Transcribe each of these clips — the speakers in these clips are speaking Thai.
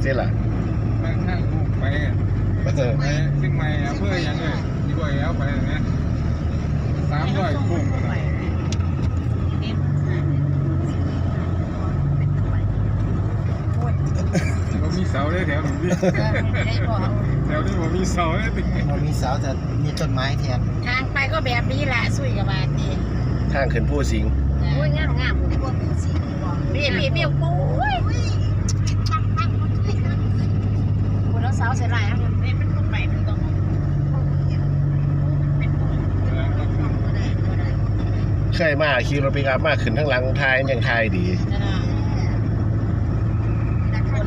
เสียล่ะบางทางลูกไปอะเออไปเชียงใหม่อำเภอหยังเลยที่บ่อยแล้วไปนะสามร้อยคุ้มนะบ่มีเสาเลยแถวนี้แถวนี้บ่มีเสาเลยติเรามีเสาแต่มีต้นไม้แทนทางไปก็แบบนี้แหละสุยกับบาตีทางขึ้นผู้สิงโอ้ยงามงามพวกเป็นสีพี่พี่พี่โอ้ยคุณน้องสาวเสียหลายอะเป็นเป็นคนไปเป็นตรงเป็นคนก็ได้ก็ได้ เคยมาขี่รถปิกอัพมาขึ้นทั้งหลังทายยังทายดีจะได้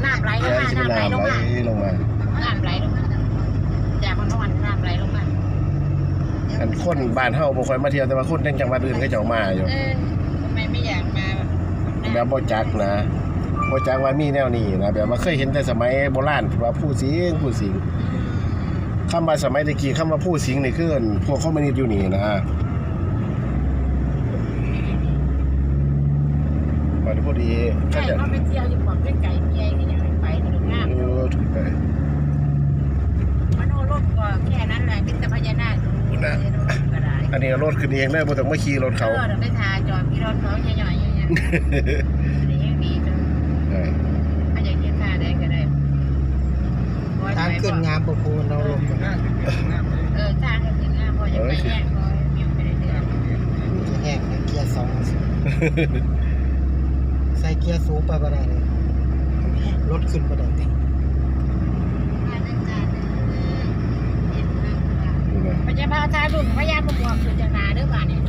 น้ำไหลลแล้งวมาชิมน้ำไหลลงน้ำไหลมาลงมาน้ำไหลลงมาจากคนนวันน้ำไหลลงมาอันคนบ้านเฮาบ่ค่อยมาเที่ยวแต่ว่าคนทั้งจังหวัดอื่นก็เจ้ามาอยู่เออทำไมไม่อยากมาแบบบ่จักนะบ่จักว่ามีแนวนี้นะแบบว่าเคยเห็นแต่สมัยโบราณว่าผู้สิงผู้สิงคำว่าสมัยตะกี้คำว่าผู้สิงนี่คืออันพวกคอมมิวนิสต์อยู่นี่นะ มาดูพอดีใช่ก็จะเขาไปเที่ยวอยู่บอกด้วยไก่เมียก็ยังไม่ไปถึงงามเออถูกไปมโนรถก็แค่นั้นแหละเป็นแต่พญานาคก็ได้อันนี้รถขึ้นเองเลยบ่ต้องมาขี่รถเขาเออเดี๋ยวไปทาจอดพี่รถเขาใหญ่ๆอย่างเงี้ยอันนี้ยังดีจังเออถ้าอยากกินทาได้ก็ได้ทางขึ้นงามประพูนเราลงกันน่าจะเป็นน้ำเลยเออทางก็ถึงงามพอจะไปแยกพอมิวไปเรื่อยที่แห้งเลยเกียร์สองใส่ เกียร์สูงไปบ่ได้เลยรถขึ้นบ่ได้ตินี่นะพญาพาทารุ่นพญาประกอบคือจังนาเด้อบ้านเนี่ย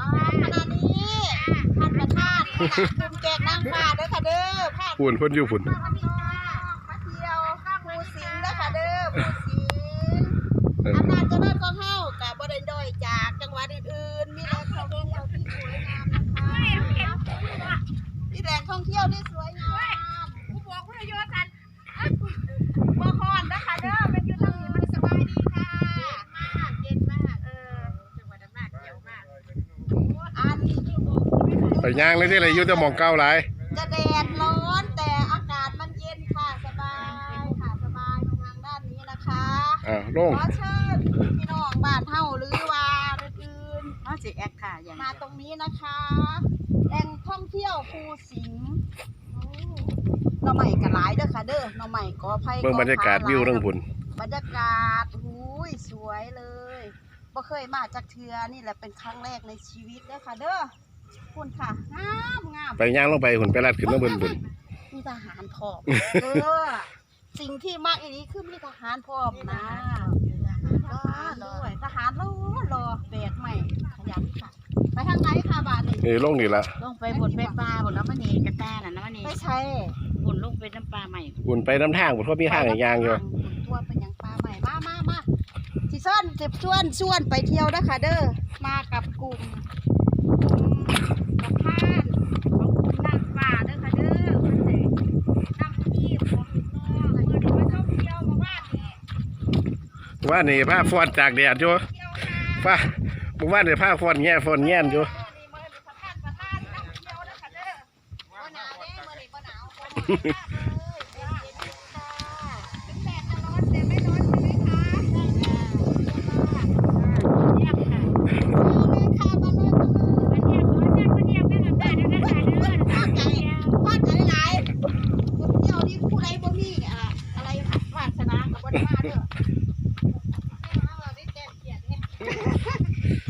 อ่าขณะนี้ท่านประธานคณะกลุ่มแจกนางฟ้าเด้อค่ะเด้อพาฝุ่นเพิ่นอยู่ฝุ่นมาเที่ยวภูสิงห์เด้อค่ะเด้อภูสิงห์ เออ อำนาจเจริญของเฮากับบ่ได้ด้อยจากจังหวัดอื่นๆ มีแหล่งท่องเที่ยวที่สวยงามนะคะมีแหล่งท่องเที่ยวที่สวยงามผู้บอกผู้โยกันบ่ฮ้อนนะคะเด้อเป็นอยู่ทางนี้มันสบายดีค่ะ เย็นมากเออจังหวัดอำนาจเกี่ยวมาก อัน ไป ย่างเลยที่ไรอยู่แต่หมองเก้าหลายจะแดดร้อนแต่อากาศมันเย็นค่ะสบายค่ะสบายทางด้านนี้นะคะอ่าลงขอเชิญพี่น้องบ้านเฮาหรือว่าอื่นอ๋อสิแอคค่ะอย่างๆมาตรงนี้นะคะแหล่งท่องเที่ยวภูสิงห์โอ้หน่อใหม่กันหลายเด้อค่ะเด้อหน่อใหม่กอไผ่เบิ่งบรรยากาศวิวเรื่องฝุ่นบรรยากาศหูยสวยเลยบ่เคยมาจากเทือนี่แหละเป็นครั้งแรกในชีวิตเด้อค่ะเด้อ คุณค่ะงามงามไปย่างลงไปหุ่นไปลัดขึ้นมาบนบุญมีทหารพร้อมเออสิ่งที่มากอีนี้คือมีทหารพร้อมนะทหารด้วยทหารรอรอแบกใหม่ขยันค่ะไปทางไหนค่ะบาทนี่นี่ลงนี่ละลงไปบนไปปลาบนน้ำมันนี่กระแตน่ะน้ำมันนี่ไม่ใช่บนลงไปน้ำปลาใหม่หุ่นไปน้ำทางบุญเพราะมีทางอย่างอยู่ตัวเป็นหยังปลาใหม่มามามาสิซ่อนสิบชวนชวนไปเที่ยวนะคะเด้อมากับกลุ่ม วมาบ้านนี่ว่านี่ผ้าฟอนจากแดดอยู่ผ้าบุว่านี่ผ้าฟอนแง่ฟอนแง่นอยู่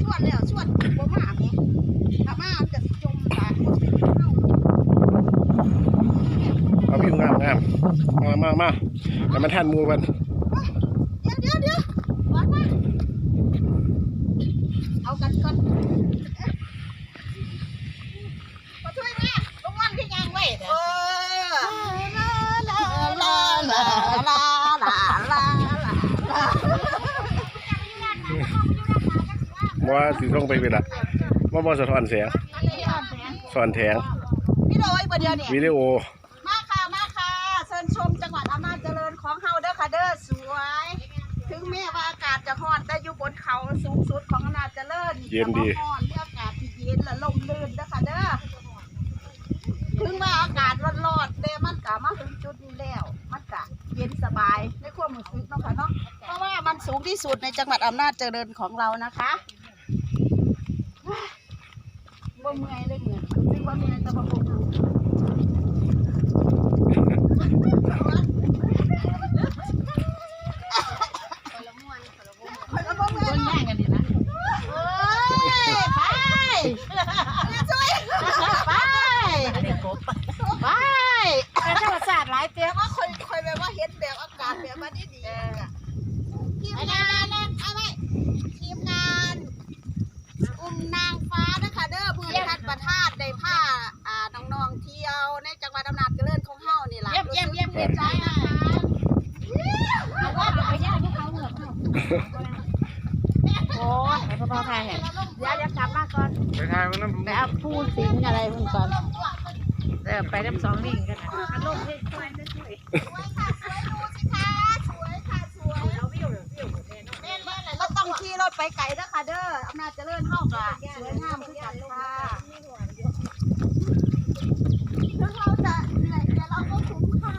ชวนแล้วชวนบ่มาแม่ถ้ามามันจะสิจมตายหมดเป็นเฮาเอาพิมพ์งามงามมามามาแต่มันท่านหมูกันเดี๋ยวเดี๋ยวเดี๋ยววัดมาเอากันก่อน ว่าสิต้องไปเวลาว่าบ่สะท้อนเสียงสอนแถงพี่โดยประเดี๋ยวนี้วิดีโอ มาค่ะมาค่ะเชิญชมจังหวัดอำนาจเจริญของเฮาเด้อค่ะเด้อสวย ถึงแม้ว่าอากาศจะร้อนแต่อยู่บนเขาสูงสุดของอำนาจเจริญเย็นดีจะบ่ร้อนมีอากาศที่เย็นและลมลื่นเด้อค่ะเด้อถึงว่าอากาศร้อนๆแต่มันก็มาถึงจุดนี้แล้วมันก็ เย็นสบายในความรู้สึกเนาะค่ะเนาะเพราะว่ามันสูงที่สุดในจังหวัดอำนาจเจริญของเรานะคะบ่เมื่อยเลยเหมือนรู้สึกว่าเมื่อยแต่บ่ปวดคนละบ่เมื่อย คนแย่งกันดีนะ เอ้ยไปช่วยไป เด็กกบ ไป แต่ธรรมศาสตร์หลายเตี้ย แต่ว่าคอยคอยแบบว่าเห็นแบบอากาศแบบว่าดีดีๆอะทีมงานเอาไว้ทีมงาน อุ้มนางฟ้านะคะเด้อเพื่อนทัดประทาดได้ผ้าอ่าน้องๆเที่ยวในจังหวัดอำนาจเจริญของเฮานี่ล่ะเยี่ยมเยี่ยมเยี่ยมดีใจนะคะเอาว่าไปย่างพวกเขาเหงือกเขาโอ้ยไปพอๆไทยเห็นเดี๋ยวจะกลับมาก่อนไปทายมันน้ำไปเอาพูดสิงอะไรเพิ่นก่อนเออไปน้ำสองลิงกันนะอารมณ์เด็กควายนั่นช่วยสวยค่ะสวยดูสิคะสวยค่ะ ไปไกลเด้อค่ะเด้ออำนาจเจริญเฮาก็สวยงามคือกันค่ะถึงเราจะเหนื่อยแต่เราก็คุ้มค่ะ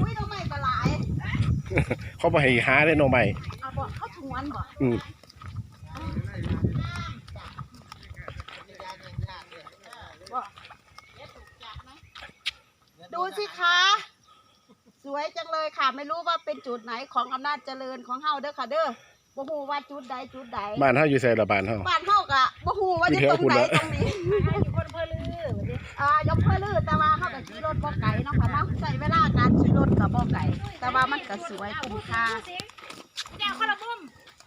อุ้ยทำไมก็หลาย เขาไปหาได้หน่อใหม่เอาบ่เขาทวนบ่ อืม ดูสิคะ สวยจัง เลยค่ะ ไม่รู้ว่าเป็นจุดไหนของอำนาจเจริญของเฮาเด้อค่ะ เด้อบ่ฮู้ว่าจุดใดจุดใดบ้านเฮาอยู่ไสละบ้านเฮาบ้านเฮากะบ่ฮู้ว่าจะตรงไหนตรงนี้อยู่คนเพื่อลืออ่ายกเพื่อลือแต่ว่าเฮาก็ขี่รถบ่ไกลเนาะค่ะเนาะใช้เวลาการขี่รถก็บ่ไกลแต่ว่ามันก็สวยคุ้มค่าแจวคนละมุม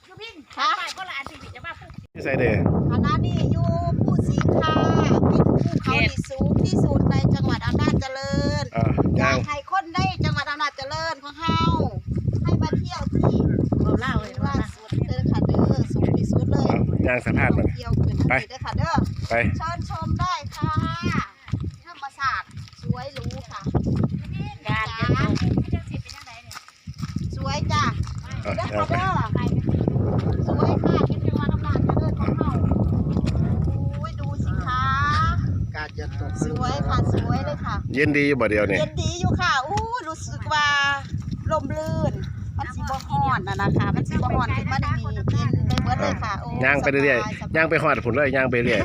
ยูพินค่ะไปคนละอันสิจะมาพูดอยู่ไสเด้อคณะนี้อยู่างสะพานมันเที่ยวขึ้นไป เด้อค่ะเด้อไป เชิญชมได้ค่ะ ธรรมศาสตร์สวยหรูค่ะ การจะจบไม่จังสิเป็นยังไงเนี่ยสวยจ้ะอะเด้อย่างค่ะไปเด้อสวยค่ะคิดเป็นวันอำนาจเจริญของเฮาอุ้ยดูสิคะกาดจะตกสวยค่ะสวยเลยค่ะ เย็นดีอยู่บ่เดียวนี่เย็นดีอยู่ค่ะอู้รู้สึกว่าลมลื่น มันสิบ่ฮ้อนน่ะนะคะมันสิบ่ฮ้อนขึ้นมาได้มีเย็นไปเบิดเลยค่ะโอ้ย่างไปเรื่อยสบๆย่างไปฮอดพุ่นเลยย่างไปเรื่อย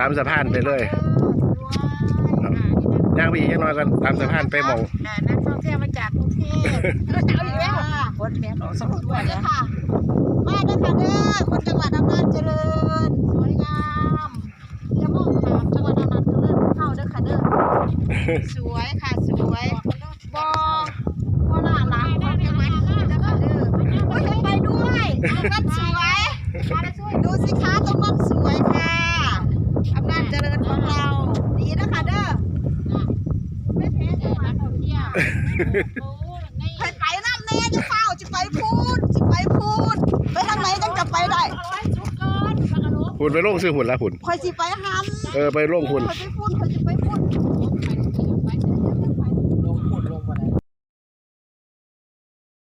ตามสะพานไปเลยสวยย่างไปอีกจักหน่อยก่อนตามสะพานไปหมองนักท่องเที่ยวมาจากกรุงเทพเราจะเอาอีกแล้วคนแม่ของสมุทรสวยเลเลยยค่ะมาเด้อค่ะเด้อคนจังหวัดอำนาจเจริญสวยงามอย่ามองขามจังหวัดอำนาจเจริญเข้าเด้อค่ะเด้อสวยค่ะสวยบบ่น่ารักคนจังหวัดนี้เด้อค่ะเด้อโอ้ยไปด้วยตรงนั้นสวยดูสิคะตรงนั้นสวยค่ะอำนาจเจริญของเรา ดีนะคะเด้อไม่แพ้จังหวัดท่องเที่ยว ไปไปน้ำแน่จะเฝ้าจะไปพูดจะไปพูด ไปทางไหนจังจะไปได้หุ่นไปลงซื้อหุ่นละหุ่นคอยสิไปหันเออไปลงหุ่นคอยไปพูดคอยสิไปพูด